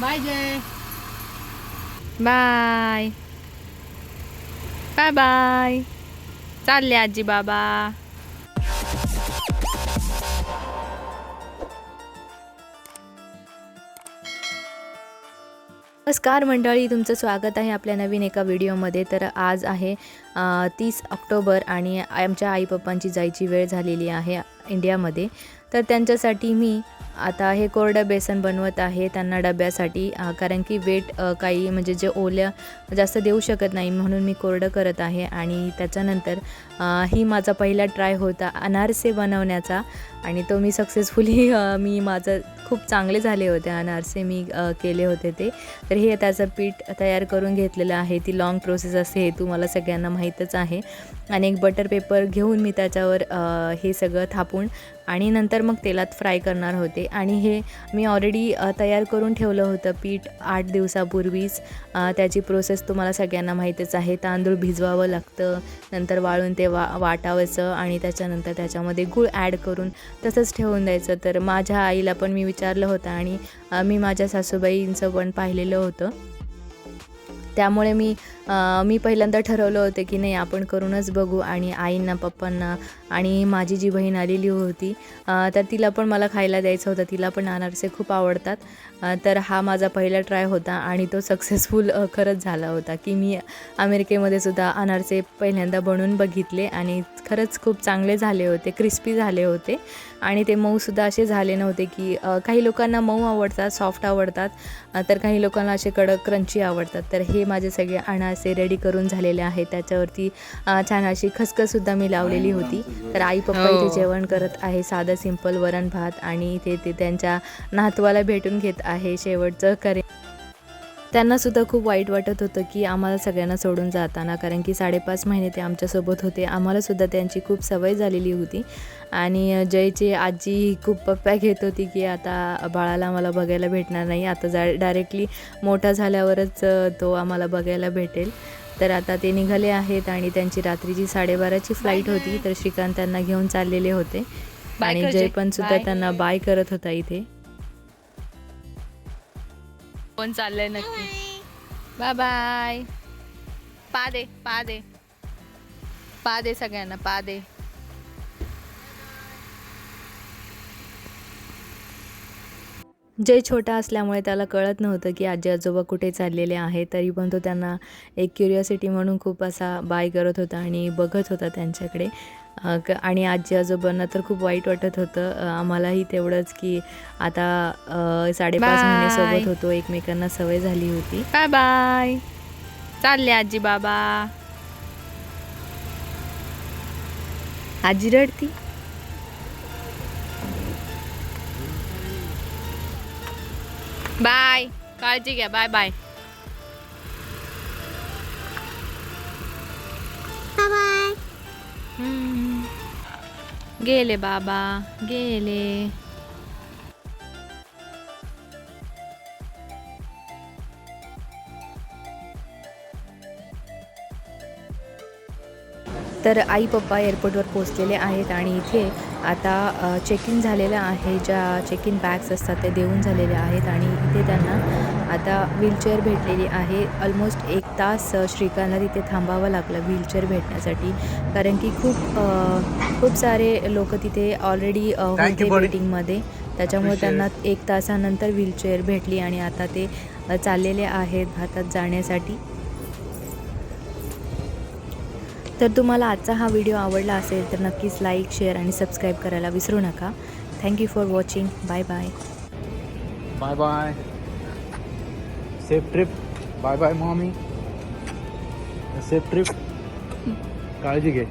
Bye जय bye bye bye चालले आजी बाबा. नमस्कार मंडळी तुमचं स्वागत आहे आपल्या नवीन एका व्हिडिओमध्ये. तर आज आहे तीस ऑक्टोबर आणि आमच्या आई पप्पांची जायची वेळ झालेली आहे इंडियामध्ये. तर त्यांच्यासाठी मी आता हे कोरडं बेसन बनवत आहे त्यांना डब्यासाठी कारण की वेट काही म्हणजे जे ओल्या जास्त देऊ शकत नाही म्हणून मी कोरडं करत आहे आणि त्याच्यानंतर ही माझा पहिला ट्राय होता अनारसे बनवण्याचा आणि तो मी सक्सेसफुली मी माझं खूप चांगले झाले होते अनारसे मी केले होते ते. तर हे त्याचं पीठ तयार करून घेतलेलं आहे. ती लाँग प्रोसेस असते हे तुम्हाला सगळ्यांना माहिती माहीतच आहे. आणि एक बटर पेपर घेऊन मी त्याच्यावर हे सगळं थापून आणि नंतर मग तेलात फ्राय करणार होते. आणि हे मी ऑलरेडी तयार करून ठेवलं होतं पीठ आठ दिवसापूर्वीच. त्याची प्रोसेस तुम्हाला सगळ्यांना माहीतच आहे. तांदूळ भिजवावं लागतं नंतर वाळून ते वा वाटावायचं आणि त्याच्यानंतर त्याच्यामध्ये गूळ ॲड करून तसंच ठेवून द्यायचं. तर माझ्या आईला पण मी विचारलं होतं आणि मी माझ्या सासूबाईंचं पण पाहिलेलं होतं. त्यामुळे मी मी पहिल्यांदा ठरवलं होतं की नाही आपण करूनच बघू. आणि आईंना पप्पांना आणि माझी जी बहीण आलेली होती तर तिला पण मला खायला द्यायचं होतं. तिला पण अनारसे खूप आवडतात. तर हा माझा पहिला ट्राय होता आणि तो सक्सेसफुल खरंच झाला होता की मी अमेरिकेमध्ये सुद्धा अनारसे पहिल्यांदा बनवून बघितले आणि खरंच खूप चांगले झाले होते क्रिस्पी झाले होते. आणि ते मऊसुद्धा असे झाले नव्हते की काही लोकांना मऊ आवडतात सॉफ्ट आवडतात. तर काही लोकांना असे कडक क्रंची आवडतात. तर हे माझे सगळे अनारसे रेडी करून झालेले आहेत. त्याच्यावरती छान अशी खसखससुद्धा मी लावलेली होती. तर आई पप्पा इथे जेवण करत आहे. साधं सिंपल वरण भात आणि इथे ते त्यांच्या नातवाला भेटून घेत आहे. शेवटचं करे त्यांना सुद्धा खूप वाईट वाटत होतं की आम्हाला सगळ्यांना सोडून जाताना कारण की साडेपाच महिने ते आमच्यासोबत होते. आम्हाला सुद्धा त्यांची खूप सवय झालेली होती. आणि जयची आजी खूप पप्प्या घेत होती की आता बाळाला आम्हाला बघायला भेटणार नाही. आता जा डायरेक्टली मोठा झाल्यावरच तो आम्हाला बघायला भेटेल. तर आता ते निघाले आहेत आणि त्यांची रात्रीची साडेबाराची फ्लाईट होती. तर श्रीकांत त्यांना घेऊन चाललेले होते. आणि जय पण सुद्धा त्यांना बाय करत होता इथे. कोण चाललंय नक्की. बाय बाय पा दे पा दे पा दे सगळ्यांना पा दे जय छोटा असल्यामुळे त्याला कळत नव्हतं की आजी आजोबा कुठे चाललेले आहे. तरी पण तो त्यांना एक क्युरिओसिटी म्हणून खूप असा बाय करत होता आणि बघत होता त्यांच्याकडे. आणि आजी आजोबांना तर खूप वाईट वाटत होतं. आम्हालाही तेवढंच की आता साडेपाच महिने सोबत होतो. एकमेकांना सवय झाली होती. Bye bye. चालले आजी बाबा. आजी रडती? बाय. काळजी घ्या. Bye bye. गेले बाबा. गेले. तर आई पप्पा एअरपोर्टवर पोचलेले आहेत आणि इथे आता चेक इन झालेलं आहे. ज्या चेक इन बॅग्स असतात ते देऊन झालेले आहेत आणि इथे त्यांना आता व्हीलचेअर भेटलेली आहे. ऑलमोस्ट एक तास श्रीकांतला तिथे थांबावं लागलं व्हीलचेअर भेटण्यासाठी. कारण की खूप खूप सारे लोक तिथे ऑलरेडी होते वेटिंगमध्ये त्याच्यामुळे त्यांना एक तासानंतर व्हीलचेअर भेटली आणि आता ते चाललेले आहेत भारतात जाण्यासाठी. तर तुम्हाला आजचा हा व्हिडिओ आवडला असेल तर नक्कीच लाईक शेअर आणि सबस्क्राईब करायला विसरू नका. Thank you for watching bye bye bye bye safe trip bye bye mommy safe trip काळजी घे.